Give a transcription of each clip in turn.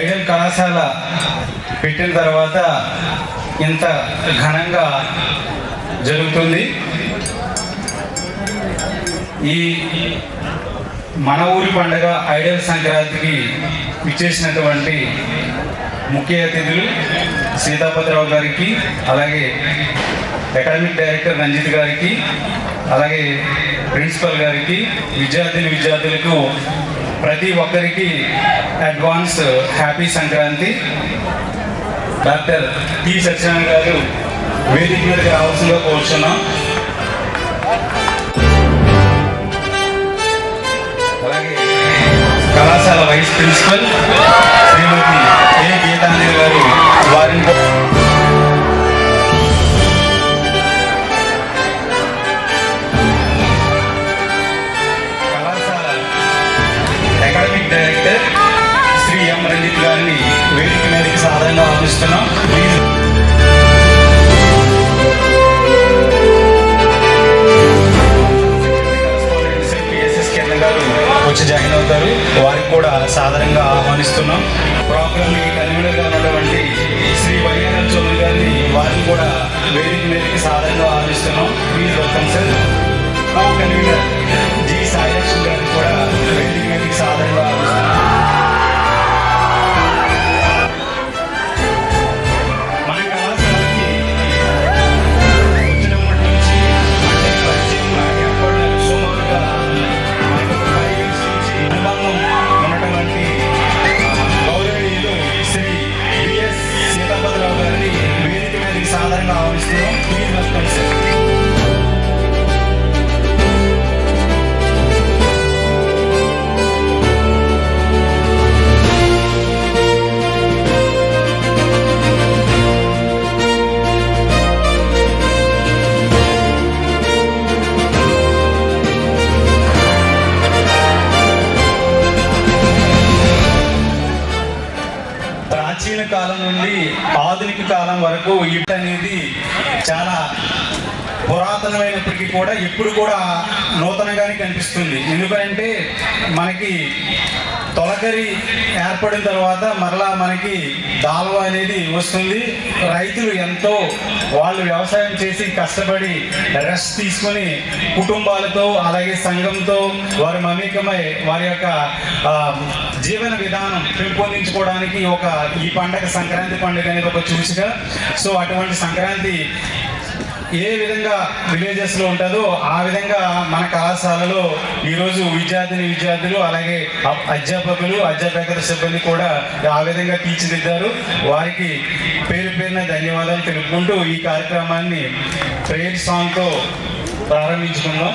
Idol కళాశాల పెట్టిన తర్వాత ఇంత ఘనంగా జరుగుతుంది. ఈ మన ఊరి పండుగ ఐడల్ సంక్రాంతికి ఇచ్చేసినటువంటి ముఖ్య అతిథులు సీతాపతిరావు గారికి అలాగే అకాడమిక్ డైరెక్టర్ రంజిత్ గారికి అలాగే ప్రిన్సిపల్ గారికి విద్యార్థిని విద్యార్థులకు ప్రతి ఒక్కరికి advance happy Sankranti doctor P Satyanarayana గారు వేదిక మీదకి రావాల్సిందిగా కోరుచున్నాం. అలాగే కళాశాల వైస్ ప్రిన్సిపల్ నూతనంగానే కనిపిస్తుంది ఎందుకంటే మనకి తొలకరి ఏర్పడిన తర్వాత మరలా మనకి దాల్వ అనేది వస్తుంది. రైతులు ఎంతో వాళ్ళు వ్యవసాయం చేసి కష్టపడి రెస్ట్ తీసుకొని కుటుంబాలతో అలాగే సంఘంతో వారి మమేకమై వారి యొక్క జీవన విధానం పెంపొందించుకోవడానికి ఒక ఈ పండగ సంక్రాంతి పండుగ అనేది ఒక చూసిగా సో అటువంటి సంక్రాంతి ఏ విధంగా విలేజెస్లో ఉంటుందో ఆ విధంగా మన కళాశాలలో ఈరోజు విద్యార్థిని విద్యార్థులు అలాగే అధ్యాపకులు అధ్యాపకేతర సిబ్బంది కూడా ఆ విధంగా తీర్చిదిద్దారు. వారికి పేరు పేరున ధన్యవాదాలు తెలుపుకుంటూ ఈ కార్యక్రమాన్ని ప్రేయర్ సాంగ్తో ప్రారంభించుకుందాం.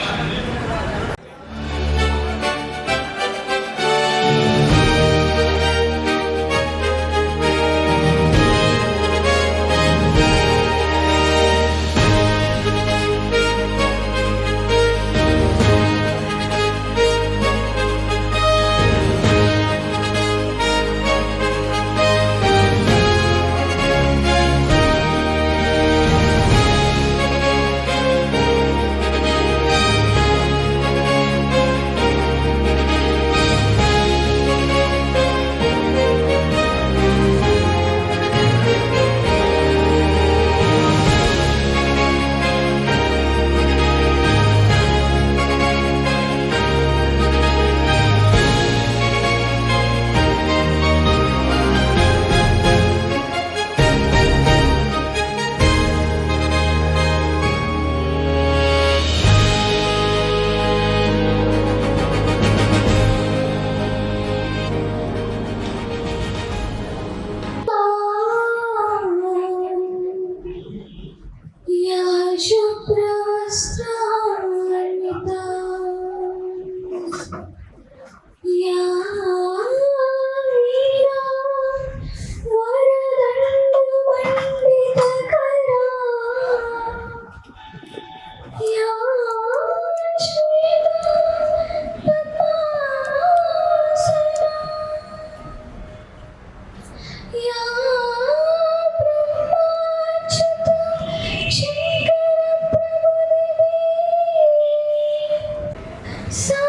So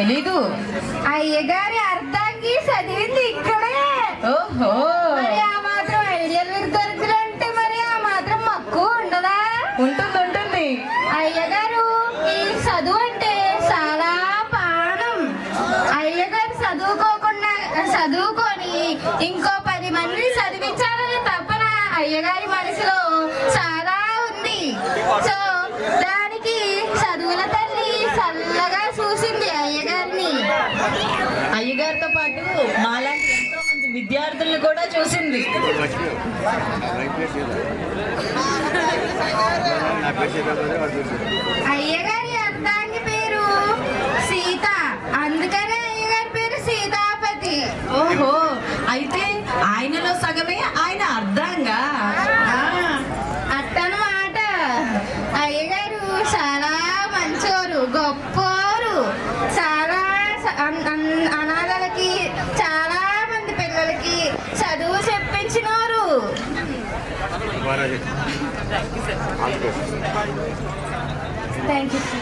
తెలీదు. అయ్యగారి అర్థానికి చదివింది ఇంకా విద్యార్థులను కూడా Thank you.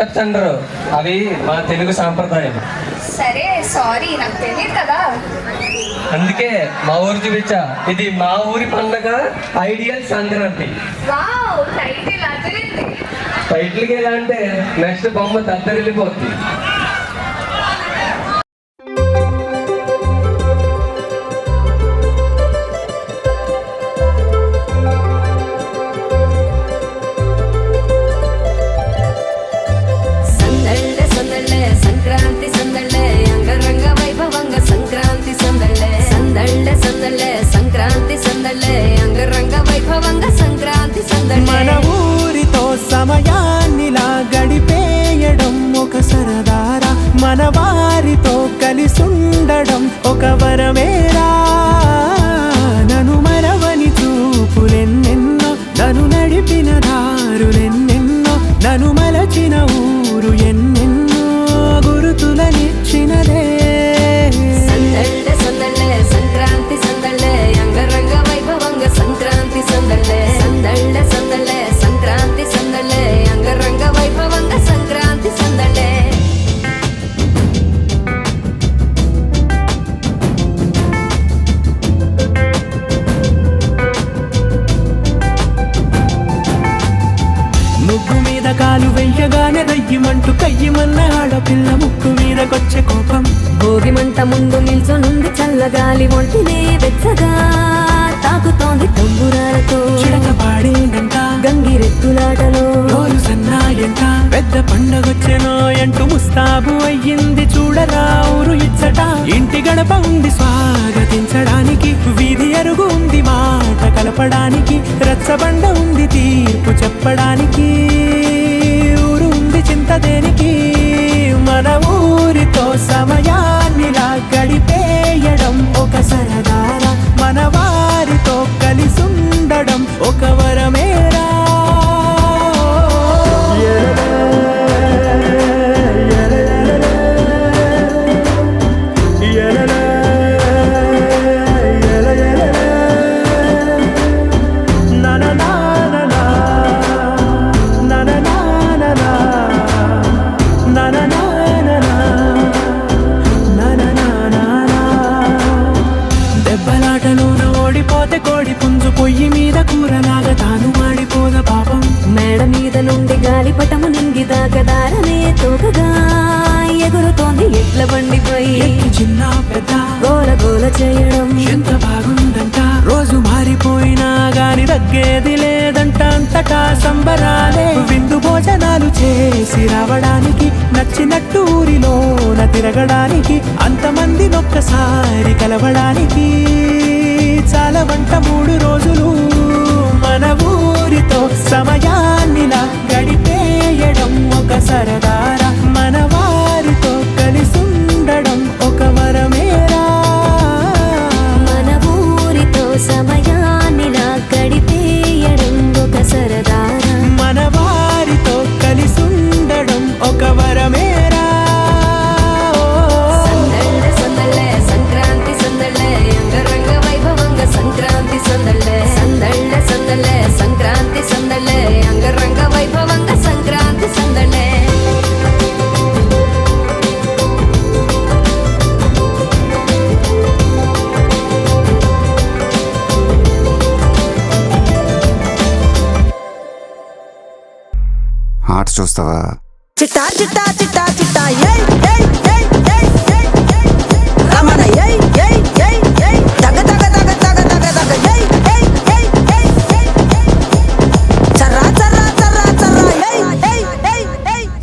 కట్స్ అంటారు. అవి మా తెలుగు సాంప్రదాయం. సరే సారీ నాకు తెలియదు కదా. అందుకే మా ఊరు చూపించా. ఇది మా ఊరి పండగ ఐడియల్ సంక్రాంతి. టైటిల్ ఎలా అంటే నెక్స్ట్ బొమ్మ తద్దరిల్లిపోతుంది చెప్పడానికి రచ్చబండ ఉంది తీర్పు చెప్పడానికి. ఊరు ఉంది చింత దేనికి మనము తగ్గేది లేదంట అంతటా సంబరాలే. విందు భోజనాలు చేసి రావడానికి నచ్చినట్టు ఊరిలోన తిరగడానికి అంతమంది ఒక్కసారి కలవడానికి చాలా వంట మూడు రోజులు. మన ఊరితో సమయాన్ని గడిపేయడం ఒక సరదా. చేస్తావా చిట్టా చిట్టా చిట్టా చిట్టా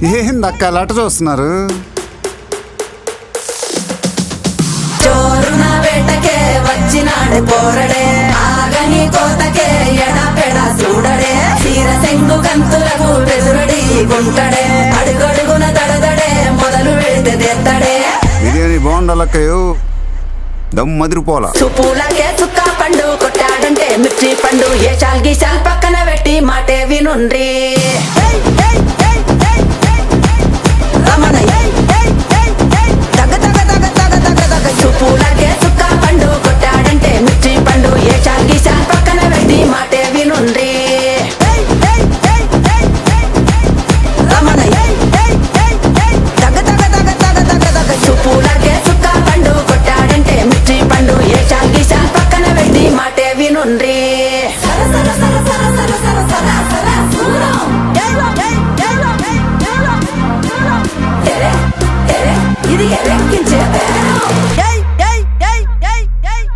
ఏందక్క అలాట చూస్తున్నారు వచ్చినాడు పోరడే ఆగని కోతకే ఎడపే సెనసెంగు కంతులకు పెదురుడి గుంటడే? అడుగడుగున తడదడే మొదలు వెళితే తెత్తడే. బిర్యానీ బాగుండాలక్కయ్యో. దమ్ మదిరిపోలా సుపూలకే చుక్క పండు కొట్టాడంటే మిర్చి పండు. ఏ చాల్ గీశాల్ పక్కన పెట్టి మాటే వినుండ్రీ. పండు కొట్టాడంటే మిర్చి పండు. ఏ చాల్ గీశాల్ పక్కన పెట్టి మాటే వినుండ్రీ.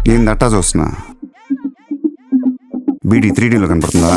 నేను ఏందట్టా చూస్తున్నా? బీడీ త్రీడీలో కనపడుతుందా?